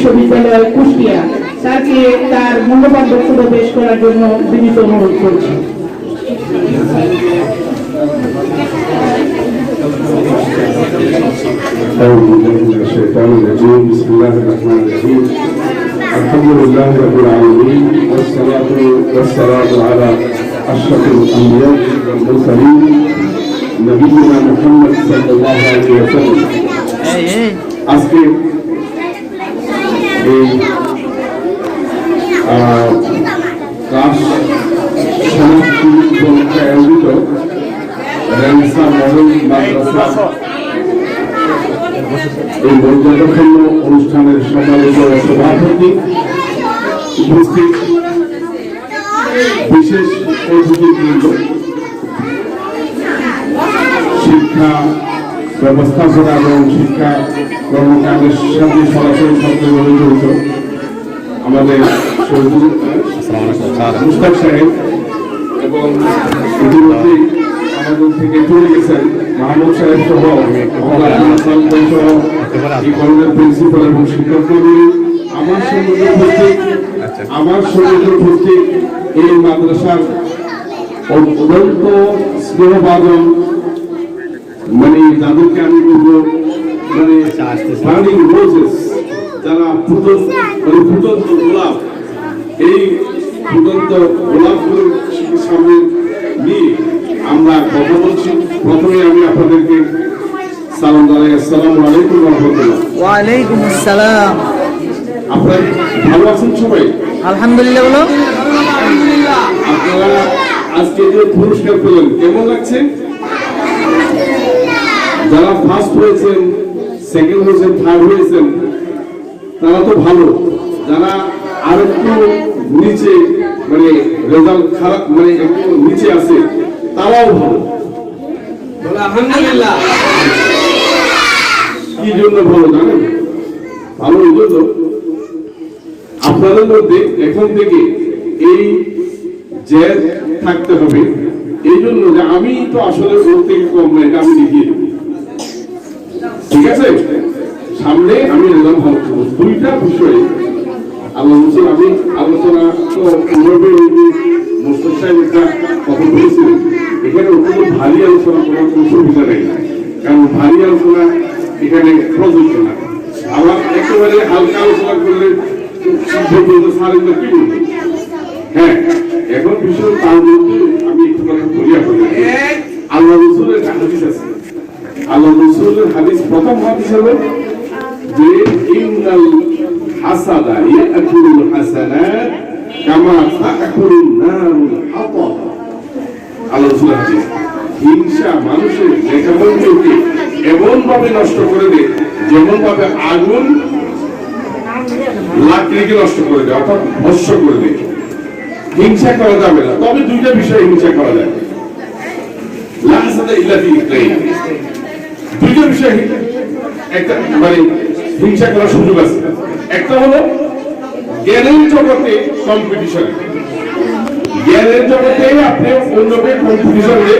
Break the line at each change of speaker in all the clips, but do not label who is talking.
বিশ্ববিদ্যালয় কুষ্টিয়া তাকে তার মূল্যবান বক্তব্য পেশ করার জন্য বিনীত অনুরোধ করছি
أعوذ بالله من الشيطان الرجيم بسم الله الرحمن الرحيم الحمد لله رب العالمين والصلاة والسلام على أشرف الأنبياء والمرسلين نبينا محمد صلى الله عليه وسلم আজকে এই ক্লাস সমাপ্তি উপলক্ষে আয়োজিত রেনেসা মডেল মাদ্রাসা এই মর্যাদাপূর্ণ অনুষ্ঠানের সম্মানিত সভাপতি উপস্থিত বিশেষ অতিথিবৃন্দ শিক্ষা ব্যবস্থাপনা এবং শিক্ষা কর্মকাণ্ডের সাথে সরাসরি সক্রিয়ভাবে জড়িত আমাদের মুস্তাক সাহেব এবং ইতিমধ্যে আমাদের থেকে চলে গেছেন মাহমুদ সাহেব সহ এই কলেজের প্রিন্সিপাল এবং শিক্ষকদের আমার সঙ্গে উপস্থিত, আমার সঙ্গে উপস্থিত এই মাদ্রাসার অত্যন্ত স্নেহবাদন মানে যাদেরকে আমি বলব মানে বার্নিং রোজেস যারা ফুটন্ত মানে ফুটন্ত গোলাপ এই ফুটন্ত গোলাপগুলোর সামনে নিয়ে আমরা কথা বলছি। প্রথমে আমি আপনাদেরকে সালাম জানাই। আসসালামু আলাইকুম রহমতুল্লাহ।
ওয়ালাইকুম আসসালাম।
আপনারা ভালো আছেন সবাই?
আলহামদুলিল্লাহ বলো
আপনারা আজকে যে পুরস্কার পেলেন কেমন লাগছে? যারা ফার্স্ট হয়েছেন সেকেন্ড হয়েছেন থার্ড হয়েছেন তারা তো ভালো। যারা আর একটু নিচে মানে রেজাল্ট খারাপ মানে একটু নিচে আছে তারাও ভালো।
আলহামদুলিল্লাহ।
কি জন্য ভালো জানেন? ভালো এই জন্য আপনাদের মধ্যে এখন থেকে এই জেদ থাকতে হবে। এই জন্য যে আমি তো আসলে ওর থেকে কম না এটা আমি দেখিয়ে দেবো। ঠিক আছে? সামনে আমি ভালো। দুইটা বিষয়ে রসুল আমি আলোচনা তো ভারী আলোচনা আলোচনা এখানে একেবারে হালকা আলোচনা করলে হ্যাঁ এখন আমি একটু কথা বলি আপনাদের। আল্লাহ রসুলের হাদিস আছে। এমন ভাবে নষ্ট করে দেয় যেমন ভাবে আগুন লাকড়িকে নষ্ট করে দেয়, অর্থাৎ ভস্য করে দেয়। হিংসা করা যাবে না, তবে দুইটা বিষয়ে হিংসা করা যাবে। লা হাসাদা ইল্লা দুইটা বিষয়। একটা মানে হিংসা করার সুযোগ আছে। একটা হলো, জ্ঞানের জগতে কম্পিটিশন জ্ঞানের জগতে আপনি অন্যকে কম্পিটিশন কম্পিটিশনে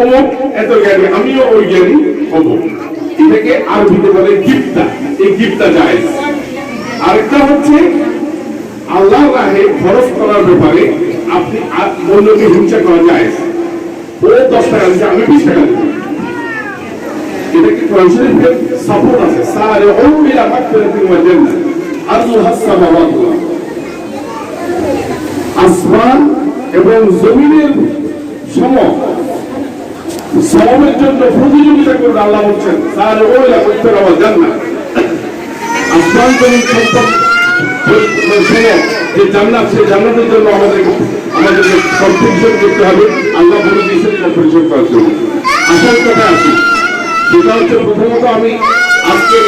অমুক এত জ্ঞানী, আমিও ওই জ্ঞানী হব। এটাকে আরবিতে বলে গিফতা এই গিফতা যায় আরেকটা হচ্ছে, আল্লাহ রাহে খরচ করার ব্যাপারে আপনি অন্যকে হিংসা করা যায় ও দশ টাকা দিচ্ছে, আমি বিশ টাকা দিচ্ছি। এটা কি কোরআন শরীফের সাপোর্ট আছে সারে ও ইলা মাগফিরাতিন ওয়া জান্নাহ আসমান এবং জমিনের সম সমের জন্য প্রতিযোগিতা করবে আল্লাহ বলছেন সারে ও ইলা মাগফিরাতিন ওয়া জান্নাহ আসমান জমিন সম্পদ যে জান্নাত সেই জান্নাতের জন্য আমাদের আমাদেরকে কম্পিটিশন করতে হবে। আল্লাহ বলে দিয়েছেন কম্পিটিশন করার জন্য। আসল কথা আসি সেটা হচ্ছে প্রথমত আমি আজকে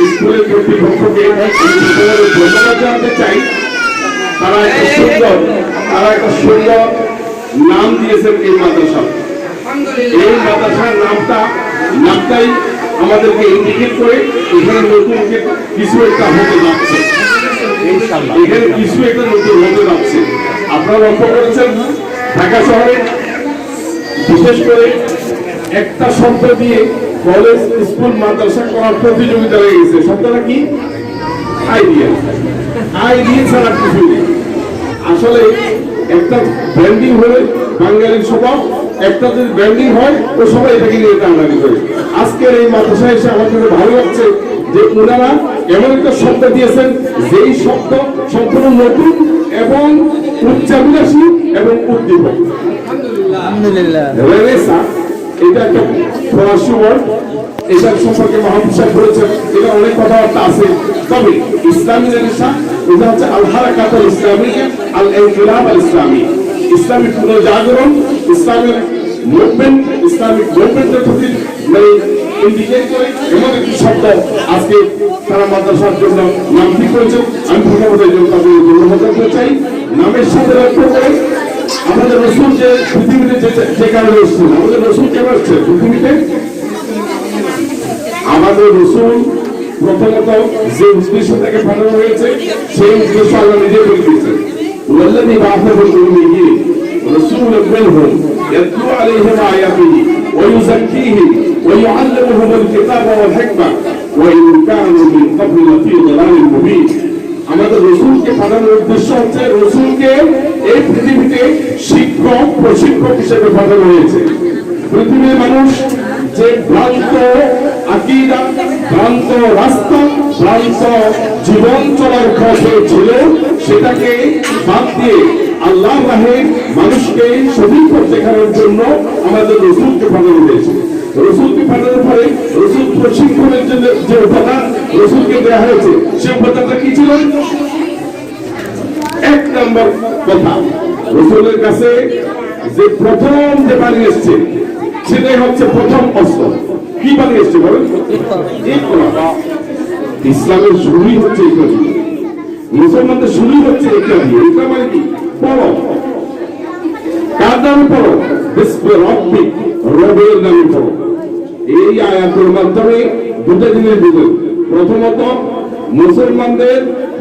এই স্কুলের কর্তৃপক্ষকে ধন্যবাদ জানাতে চাই তারা একটা সুন্দর তারা একটা সুন্দর নাম দিয়েছেন এই মাদ্রাসা। এই মাদ্রাসার নামটা নামটাই আমাদেরকে ইন্ডিকেট করে এখানে নতুন কিছু একটা হতে যাচ্ছে। এখানে কিছু একটা নতুন হতে যাচ্ছে। আপনারা লক্ষ্য করেছেন ঢাকা শহরে বিশেষ করে একটা শব্দ দিয়ে কলেজ স্কুল মাদ্রাসা করার প্রতিযোগিতা লেগে গেছে। শব্দটা কি? আই দিয়ে আই দিয়ে ছাড়া কিছু নেই। আসলে একটা ব্র্যান্ডিং হলে বাঙালির স্বভাব একটা যদি ব্র্যান্ডিং হয় তো সবাই এটাকে নিয়ে টানাটানি করে। আজকের এই মাদ্রাসা এসে আমার কাছে ভালো লাগছে যে ওনারা এমন একটা শব্দ দিয়েছেন যেই শব্দ সম্পূর্ণ নতুন এবং উচ্চাবিলাসী এবং উদ্দীপক।
আলহামদুলিল্লাহ।
এটা একটা ফরাসি ওয়ার্ড এটার সম্পর্কে মাহমুদ বলেছেন। এটা অনেক কথাবার্তা আছে। তবে ইসলামী রেনেসা এটা হচ্ছে আল হারাকাত আল ইসলামী আল ইনকিলাব আল ইসলামী ইসলামিক পুনর্জাগরণ, ইসলামিক মুভমেন্ট, ইসলামিক মুভমেন্টের প্রতি মানে ইন্ডিকেট করে এমন একটি শব্দ আজকে তারা মাদ্রাসার জন্য নাম ঠিক করেছেন আমি জন্য তাদের জানাতে চাই। নামের সাথে লক্ষ্য করে আমাদের রসুল যে পৃথিবীতে যে- যে কারণে এসেছেন আমাদের রসুল কেন আসছে পৃথিবীতে আমাদের রসুল প্রথমত যে উদ্দেশ্য থেকে পাঠানো হয়েছে সেই উদ্দেশ্য আল্লাহ নিজে বলে দিয়েছেন والذي بعثه بالأميين رسولا منهم يتلو عليهم آياته ويزكيهم ويعلمهم الكتاب والحكمة وإن كانوا من قبل لفي ضلال مبين আমাদের রসুলকে পাঠানোর উদ্দেশ্য হচ্ছে রসুলকে এই পৃথিবীতে শিক্ষক, প্রশিক্ষক হিসেবে পাঠানো হয়েছে। পৃথিবীর মানুষ যে ভ্রান্ত আকিদা, ভ্রান্ত রাস্তা, ভ্রান্ত জীবন চলার পথে ছিল, সেটাকে বাদ দিয়ে আল্লাহ মানুষকে সঠিক পথ দেখানোর জন্য আমাদের রসুলকে পাঠানো হয়েছে। রসুলকে পাঠানোর পরে রসুল প্রশিক্ষণের জন্য যে উপাদান রসুলকে দেওয়া হয়েছে, সে উপাদানটা কি ছিল? এক নম্বর কথা, রসুলের কাছে যে প্রথম যে বাণী এসছে, সেটাই হচ্ছে প্রথম অস্ত্র। কি বাণী এসছে বলেন। ইসলামের শুরুই হচ্ছে এটা মুসলমানদের শুরুই হচ্ছে এটা এটা মানে কি? পড়ো কার নামে পড়ো রবের নামে পড়ো এই আয়াতের মাধ্যমে দুটো জিনিস বুঝেন। প্রথমত, মুসলমানদের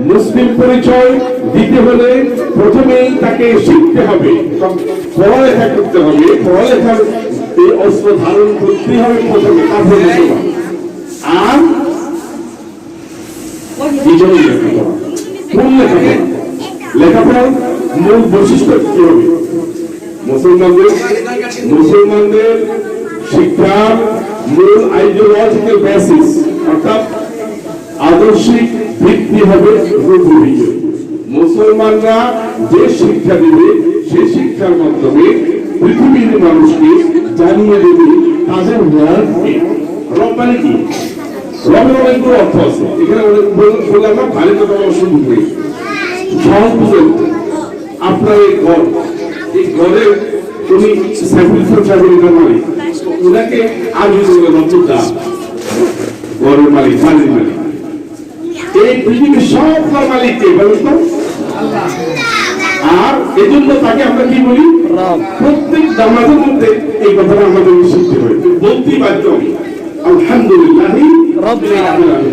মুসলিম পরিচয় দিতে হলে প্রথমেই তাকে শিখতে হবে। পড়ালেখা করতে হবে। পড়ালেখার এই অস্ত্র ধারণ করতে হবে প্রথমে, তারপরে আর লেখাপড়ার মূল বৈশিষ্ট্য কি হবে? মুসলমানদের মুসলমানদের শিক্ষার মূল আইডিওলজিক্যাল বেসিস অর্থাৎ আদর্শিক ভিত্তি হবে রুবুবিয়্যত। মুসলমানরা যে শিক্ষা দেবে সেই শিক্ষার মাধ্যমে পৃথিবীর মানুষকে জানিয়ে দেবে তাদের ওয়ার্ড কি। রব্বানি কি? রবের অনেকগুলো অর্থ আছে। এখানে অনেক বল- বললাম না ভালো কথা অবশ্য বুঝবে সহজ বুঝেন আপনার এই ঘর, এই ঘরে তুমি ইসলাম সাহেবের এটা মালিক ওনাকে আগে ঘরের মালিক বাড়ির মালিক। এই পৃথিবীর সব মালিক কে বলুন তো। আর এজন্য তাকে আমরা কি বলি। প্রত্যেক নামাজের মধ্যে এই কথাটা আমাদের শিখতে হবে বলতেই বাধ্য। আলহামদুলিল্লাহ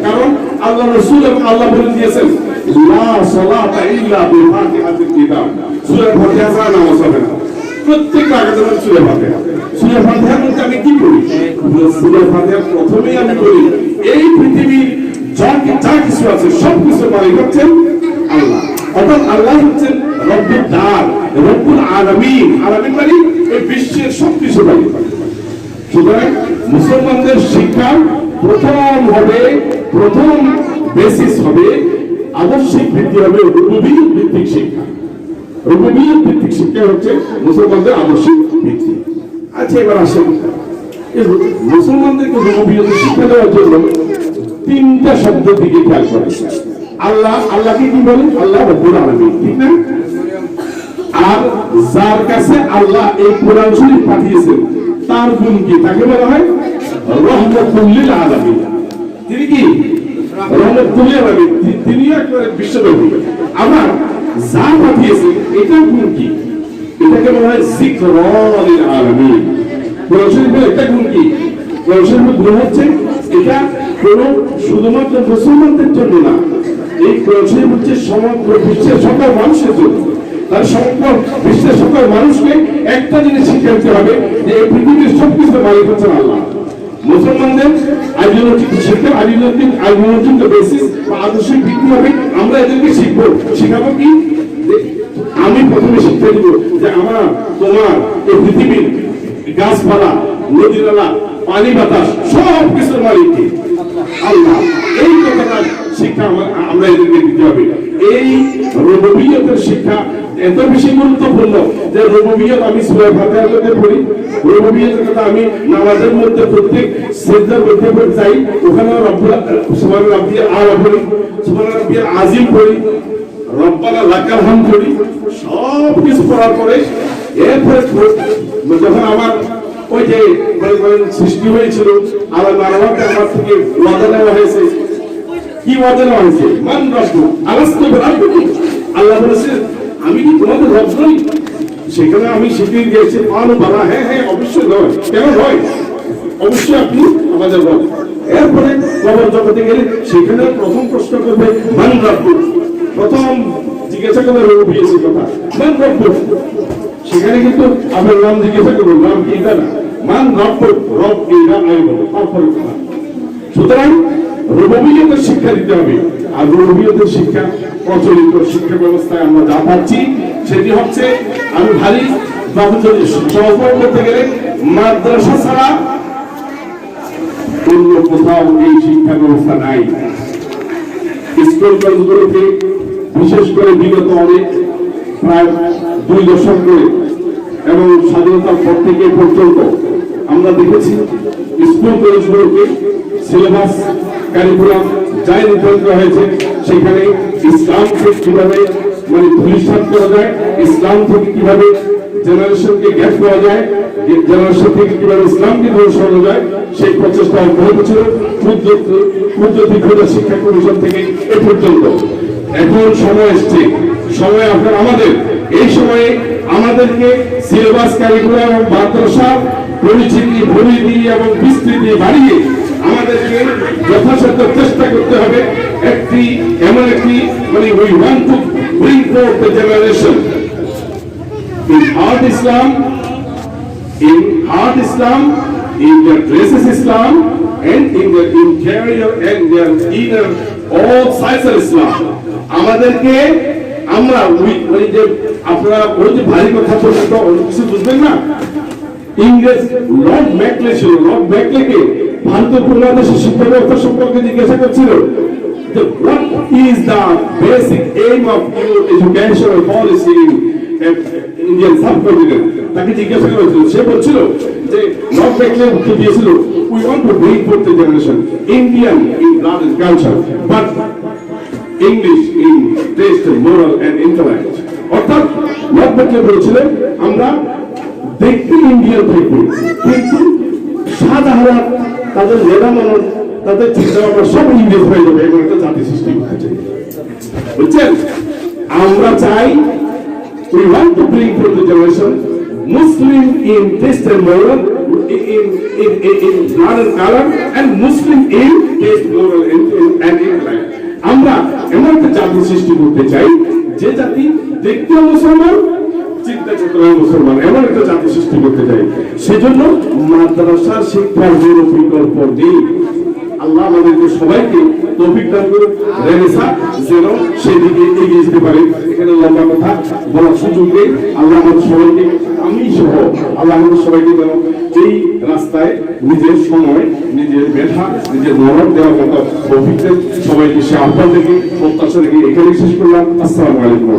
কারণ আল্লাহ রাসূল এবং আল্লাহ বলে দিয়েছেন লা সালাতা ইল্লা বিফাতিহাতিল কিতাব। সূরা ফাতিহা ছাড়া নামাজ হবে না। প্রত্যেক রাকাতে সূরা ফাতিহা। মানে মুসলমানদের শিক্ষার প্রথম হবে প্রথম বেসিস হবে আদর্শিক ভিত্তি হবে ভিত্তিক শিক্ষা। রুবি ভিত্তিক শিক্ষা হচ্ছে মুসলমানদের আদর্শিক ভিত্তি আচ্ছা এবার আসেন। মুসলমানদেরকে রুবিয়ত শিক্ষা দেওয়ার জন্য তিনটা শব্দ দিকে খেয়াল করে আল্লাহ, আল্লাহকে কি বলে আল্লাহ রব্বুল আলামিন। ঠিক না? আর যার কাছে আল্লাহ এই কোরআন শরীফ পাঠিয়েছেন, তার গুণ কি? তাকে বলা হয় রহমতুল্লিল আলামিন। তিনি কি? রহমতুল্লিল আলামিন। তি- তিনিও একেবারে বিশ্বব্যাপী আবার যা পাঠিয়েছেন, এটার গুণ কি? এটাকে বলা হয় জিকরুল আলামিন কোরআন গুণ কি? গুণ হচ্ছে। এটা কোন শুধুমাত্র মুসলমানদের জন্য না। এই শরীফ হচ্ছে সমগ্র বিশ্বের সকল মানুষের জন্য। তার সমগ্র বিশ্বের সকল মানুষকে একটা জিনিস শিখে হবে, যে এই পৃথিবীর সবকিছু মালিক হচ্ছেন আল্লাহ। মুসলমানদের আইডিওলজিক আইডিওলজিক আইডিওলজিক বেসিস বা আদর্শিক ভিত্তি হবে। আমরা এদেরকে শিখব। শিখাবো কি? আমি প্রথমে শিক্ষা দিব যে আমার তোমার এই পৃথিবীর গাছপালা নদী নালা পানি বাতাস, সব কিছুর মালিক আল্লাহ। এই কথাটা শিক্ষা আমরা এদেরকে দিতে হবে। এই রববিয়তের শিক্ষা এত বেশি গুরুত্বপূর্ণ যে রববিয়ত আমি সূরা ফাতিহার মধ্যে পড়ি। রববিয়তের কথা আমি নামাজের মধ্যে প্রত্যেক সিজদার মধ্যে যাই। ওখানে রব্বুল সুবহান রাব্বিয়াল আলা পড়ি। সুবহান রাব্বিয়াল আজিম পড়ি। রব্বানা লাকাল পড়ি সব কিছু পড়ার পরে এরপরে যখন আমার ওই যে সৃষ্টি হয়েছিল মানবকে আমার থেকে ওয়াদা নেওয়া হয়েছে। কি ওয়াদা নেওয়া হয়েছে? মান আল্লাহ আমি কি তোমাদের রব নই? সেখানে আমি শিখিয়ে দিয়েছি, পানো বাবা হ্যাঁ হ্যাঁ অবশ্যই নয়। কেন নয়? অবশ্যই আপনি আমাদের রব। এরপরে কবর জগতে গেলে সেখানে প্রথম প্রশ্ন করবে, মান রব্বু। প্রথম জিজ্ঞাসা করবে রবিয়েছে কথা। মান রব্বু সেখানে কিন্তু আপনার নাম জিজ্ঞাসা করুন নাম কি এটা না? মান রব রব কি না, আমি বলব, তারপরে সুতরাং রবীয়তের শিক্ষা দিতে হবে, আর রবীয়তের শিক্ষা, প্রচলিত শিক্ষা ব্যবস্থায় আমরা যা পাচ্ছি, সেটি হচ্ছে আমি ভারী বাহুচল্লিশ করতে গেলে মাদ্রাসা ছাড়া অন্য কোথাও এই শিক্ষা ব্যবস্থা নাই। স্কুল কলেজগুলোকে বিশেষ করে বিগত অনেক, প্রায় দুই দশক ধরে এবং স্বাধীনতার পর থেকে পর্যন্ত আমরা দেখেছি স্কুল কলেজগুলোকে সিলেবাস কারিকুলাম যাই করা হয়েছে, সেখানে ইসলামকে কীভাবে মানে ধূলিসাৎ করা যায়, ইসলাম থেকে কীভাবে জেনারেশনকে গ্যাপ করা যায়, জেনারেশন থেকে কীভাবে ইসলামকে ধরে সরানো যায়, সেই প্রচেষ্টা অব্যাহত ছিল। কুদ্রতি খোঁজা শিক্ষা কমিশন থেকে এ পর্যন্ত। এখন সময় এসছে। সময় এখন আমাদের। এই সময়ে আমাদেরকে সিলেবাস কারিকুলাম এবং মাদ্রাসা পরিচিতি পরিধি এবং বিস্তৃতি বাড়িয়ে আমাদেরকে যথাসাধ্য চেষ্টা করতে হবে। একটি এমন একটি মানে we want to bring forth the generation in heart Islam, in heart Islam, in their dresses Islam, and in their interior and their inner Islam. আমাদেরকে আমরা ওই যে আপনারা ওই যে ভারী কথা বলছেন তো কিছু বুঝবেন না? ইংরেজ লর্ড ম্যাকলে ছিল। লর্ড ম্যাকলেকে ভারতীয় শিক্ষা ব্যবস্থা সম্পর্কে জিজ্ঞাসা করছিল যে basic aim of your educational policy in Indian subcontinent তাকে জিজ্ঞাসা করা হয়েছিল সে বলছিল যে নর্থ ম্যাকলে উত্তর দিয়েছিল we want to bring forth the generation Indian in blood and culture but English in taste moral and intellect অর্থাৎ ম্যাকলে বলেছিলেন আমরা দেখতে ইন্ডিয়ান থাকবে কিন্তু সাধারণ তাদের নেতা মানব তাদের চিন্তা সব ইংরেজ হয়ে যাবে এমন একটা জাতি সৃষ্টি চাই বুঝছেন? আমরা চাই we want to bring for the generation Muslim in taste and moral, in, in, in, in, northern color, and Muslim in taste, moral, and, and intellect. আমরা এমন একটা জাতি সৃষ্টি করতে চাই যে জাতি দেখতে মুসলমান চিন্তা চেতনা মুসলমান এমন একটা জাতি সৃষ্টি করতে চাই সেজন্য মাদ্রাসার শিক্ষার জন্য বিকল্প নেই আল্লাহ আমাদেরকে সবাইকে তৌফিক দান করুন। যেন সেদিকে এগিয়ে যেতে পারে। এখানে লম্বা কথা বলার সুযোগ নেই। আল্লাহ সবাইকে, আমি সহ আল্লাহ সবাইকে যেন এই রাস্তায় নিজের সময়, নিজের মেধা নিজের মরণ দেওয়ার মতো তৌফিক সবাইকে সে আহ্বান দেখে, প্রত্যাশা দেখে এখানেই শেষ করলাম। আসসালামু আলাইকুম।